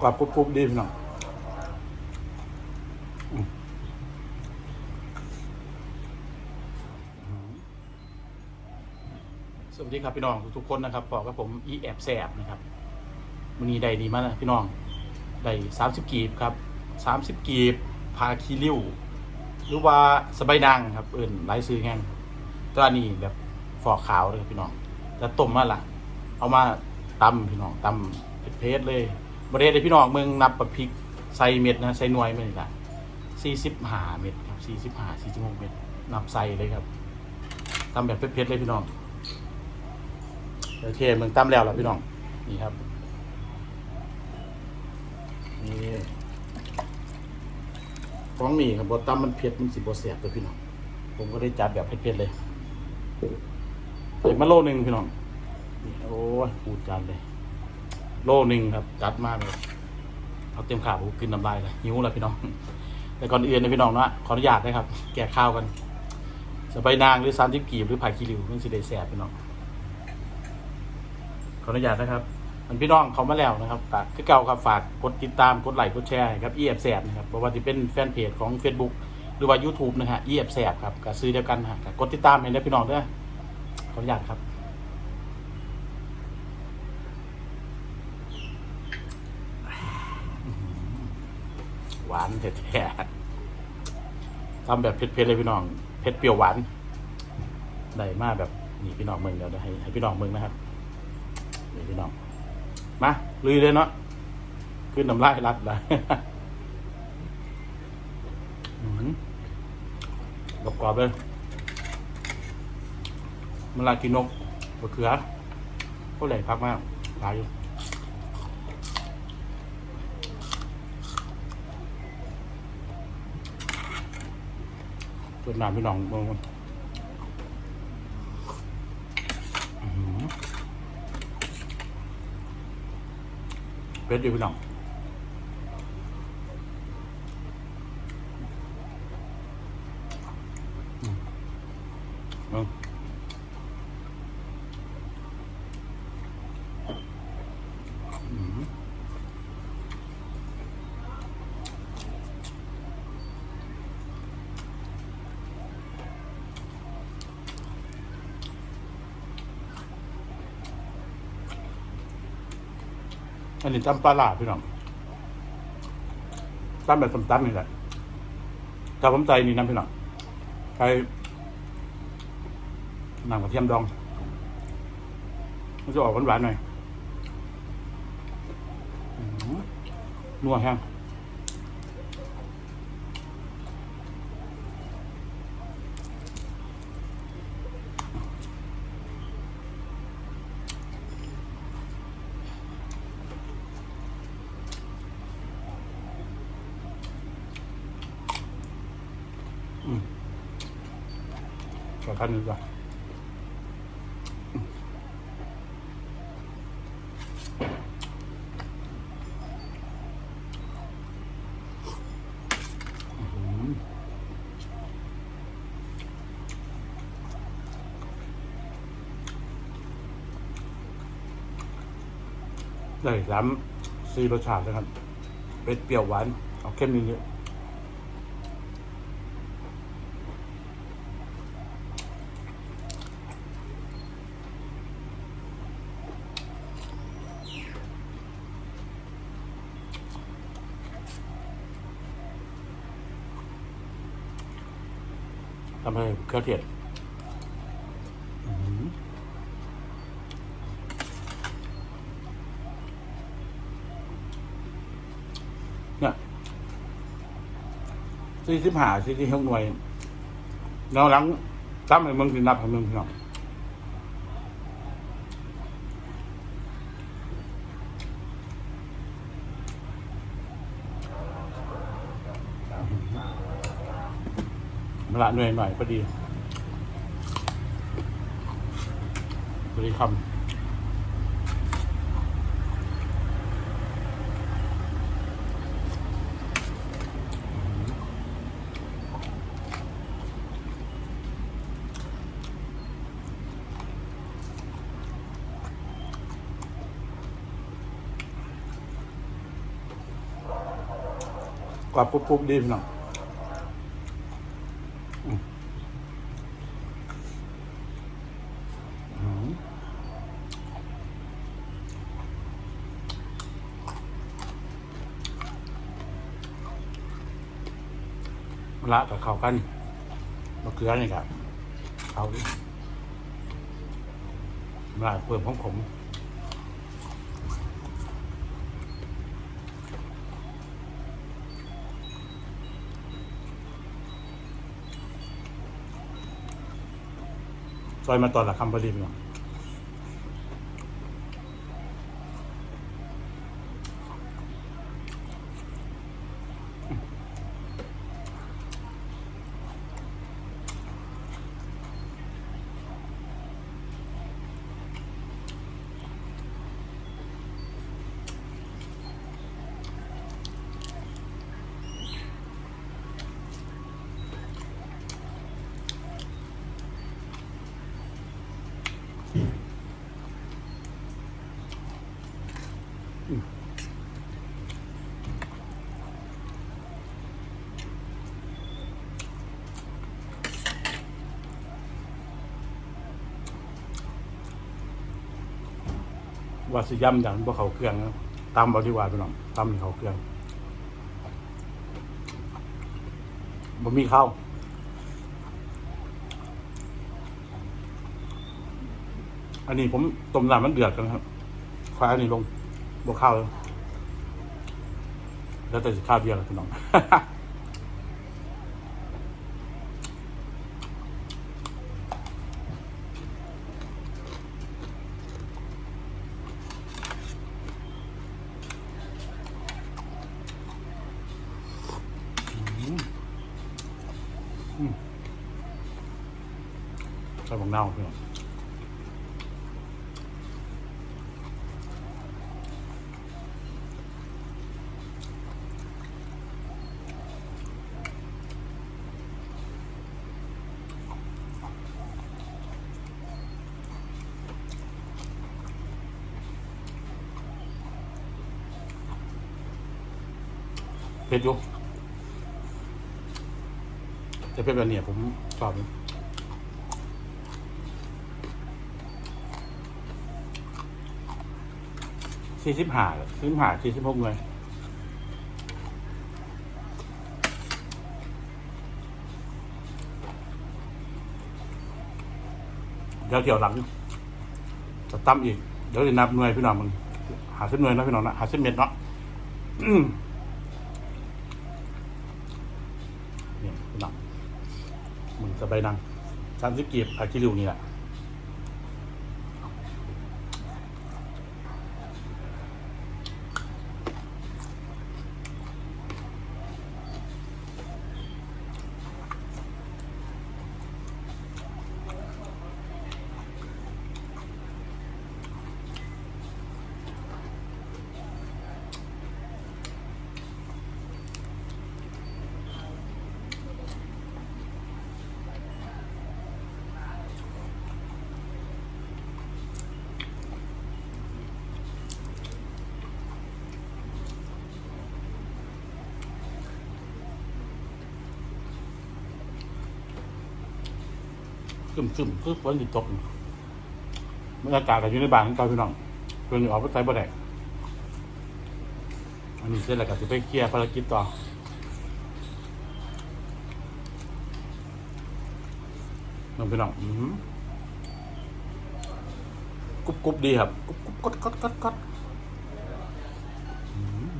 กรอบกรุบกรุบดีพี่น้องสวัสดีครับพี่น้องทุกคนนะครับบอกกับผมอีแอบแสบนะครับวันนี้ได้ดีมากนะพี่น้องได้สามสิบกีบครับสามสิบกีบพาคีริ้วหรือว่าสบายนางครับเอื่นไร้ซื้อแห้งตัวอันนี้แบบฟอกขาวเลยพี่น้องจะต้มมาละเอามาตำพี่น้องตำเพชรเลย บริเวณพี่น้องเมืองนับประพริกใส่เม็ดนะใส่หน่วยไม่ได้ละสี่สิบห้าเม็ดครับสี่สิบห้าสี่สิบหกเม็ดนับใส่เลยครับตำแบบเพชรๆเลยพี่น้องโอเคเมืองตำแล้วล่ะพี่น้องนี่ครับนี่ของนี่ครับบอตำมันเผ็ดมันสิบแสบเลยพี่น้องผมก็ได้จัดแบบเผ็ดๆเลยใส่มาโลหนึ่งพี่น้องโอ้ยพูดจัดเลย โลหนึ่งครับจัดมากเลยเอาเต็มขาผมกินน้ำลายเลยหิวแล้วพี่น้อง แต่ก่อนอื่นนะพี่น้องเนาะขออนุญาตนะครับ แกะข้าวกันสบายนางหรือซานทิพกีบหรือผักคีริวมันสิได้แสบพี่น้องขออนุญาตนะครับมันพี่น้องเขามาแล้วนะครับฝากคือเก่าครับฝากกดติดตามกดไลค์กดแชร์ให้ครับ e f แสบนะครับเพราะว่าที่เป็นแฟนเพจของ Facebook หรือว่า YouTube นะฮะ e f แสบครับก็ซื้อเดียวกันนะฮะก็กดติดตามให้ได้พี่น้องด้วยขออนุญาตครับ หวานแท้ๆทำแบบเผ็ดๆเลยพี่น้อง เผ็ดเปรี้ยวหวาน ได้มากแบบนี่พี่น้องเมืองเดี๋ยวให้ให้พี่น้องเมืองนะครับนี่พี่น้อง มาลุยเลยเนาะ ขึ้นน้ำลายรัดเลยอื้อหือกรอบเลยมันลากินนกมะเขือก็แหล่พักมากหลายอยู่ ปิดน้ำพี่น้องมองมันอื้อหือเป็ดอยู่พี่น้องอืม อันนี้ตำปลาหลาพี่น้องตำแบบส้มตำนี่แหละถ้าผมใจนี่น้ำพี่น้องใครนำกระเทียมดองมันจะออกหวานๆหน่อยนัวแห้ง ขอท่านนี้ก่อนอื้อหือได้สามสี่รสชาตินะครับ เป็ดเปรี้ยวหวาน เอาเข้มนิดนึง ทำให้เครื่องเทศเนี่ยสี่สิบห้าสี่สิบหกหน่วย แล้วหลังซ้ำให้มึงสินับให้มึงพี่น้องมา ละหน่วยหน่อยพอดีพอดีคำกรอบกรุบกรุบดีพี่น้อง ละกับเขากันมะเขือนี่ครับเขาดิละเพิ่มของผมซอยมาตอนหละคำพอดีพี่น้อง ว่าสิย่ำอย่างพวกเขาเครื่องนะตามบริวารพี่น้องตามเขาเครื่องบ่มีข้าวอันนี้ผมต้มน้ำมันเดือดกันครับควายอันนี้ลง บวข้าวแล้วแล้วแต่สิข้าวเดียวแหละพี่น้องใส่บังเน่าพี่น้อง เผ็ดอยู่แต่เผ็ดแบบนี้ผมชอบสี่สิบห้าสี่สิบห้าสี่สิบหกเลยเดี๋ยวเที่ยวหลังจะตั้มอีก เดี๋ยวจะนับหน่วยพี่น้องมึงหาเส้นหน่วยนะพี่น้องนะหาเส้นเม็ดเนาะ เนี่ยพี่น้อง มึงสบนังสามสิบกีบอาคิริวนี่แหละ ซึมซึมคือฝนติดตกบรรยากาศก็อยู่ในบ้านของเก่าพี่น้องเพิ่อนออกไปใส่บ่ได้อันนี้เสร็จแล้วก็จะไปเคลียร์ภารกิจต่อน้องพี่น้องกรุบกรุบดีครับกรุบกรุบกดกดกดกดอืม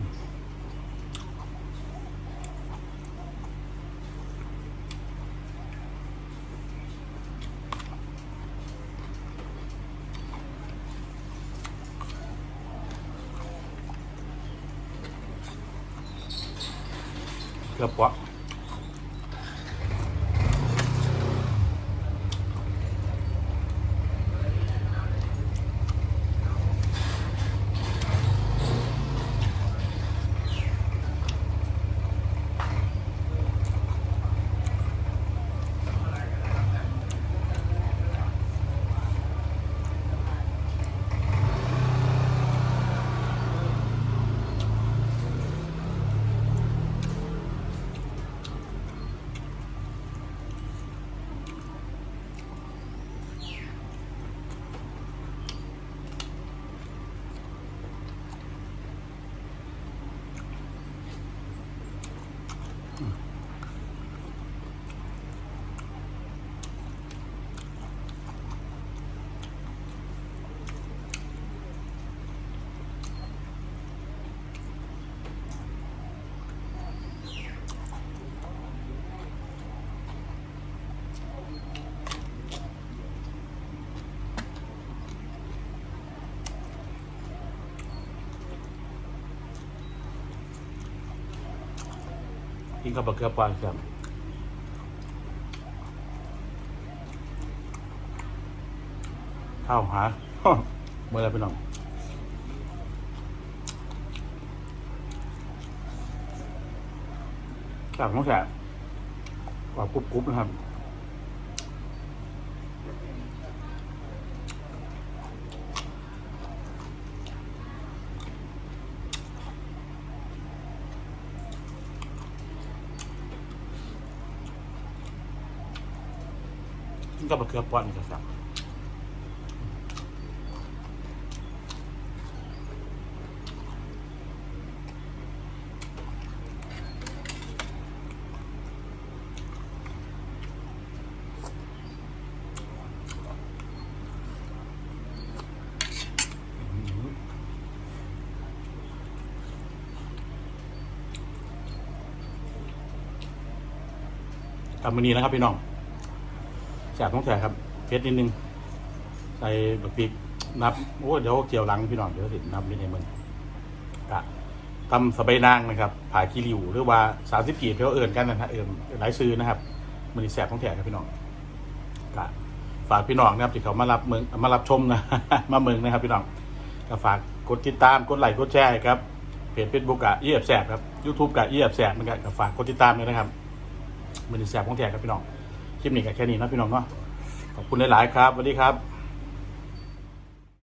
เกินข้าวปลาเกลือปลาแซ่บข้าวหาเมื่อไรไปน้องแซ่บมากแซ่บกว่ากรุบๆนะครับ กินกับมะเขือป้อนก็แซ่บทำมือนี้นะครับพี่น้อง แสบต้องแสบครับเพชรนิดนึง ใส่บักพริกนับ โอ้เดี๋ยวเกี่ยวหลังพี่น้องเดี๋ยวสินับไม่ได้มึงกะตำสบายนางนะครับผ่าขี้ริ้วหรือว่าสามสิบกีบเขาเอิ่นกันนะฮะเอิ่นหลายซื้อนะครับมันแสบต้องแสบครับพี่น้องกะฝากพี่น้องนะครับที่เขามารับเมืองมารับชมนะมาเมืองนะครับ พี่น้องก็ฝากกดติดตามกดไลค์กดแชร์ครับเพจเฟซบุ๊กกะเอียบแสบครับยูทูบกะเอียบแสบเหมือนกันก็ฝากกดติดตามด้วยนะครับมันแสบต้องแสบครับพี่น้อง คลิปนี้ก็แค่นี้นะพี่น้องเนาะขอบคุณหลาย ๆ ครับสวัสดีครับ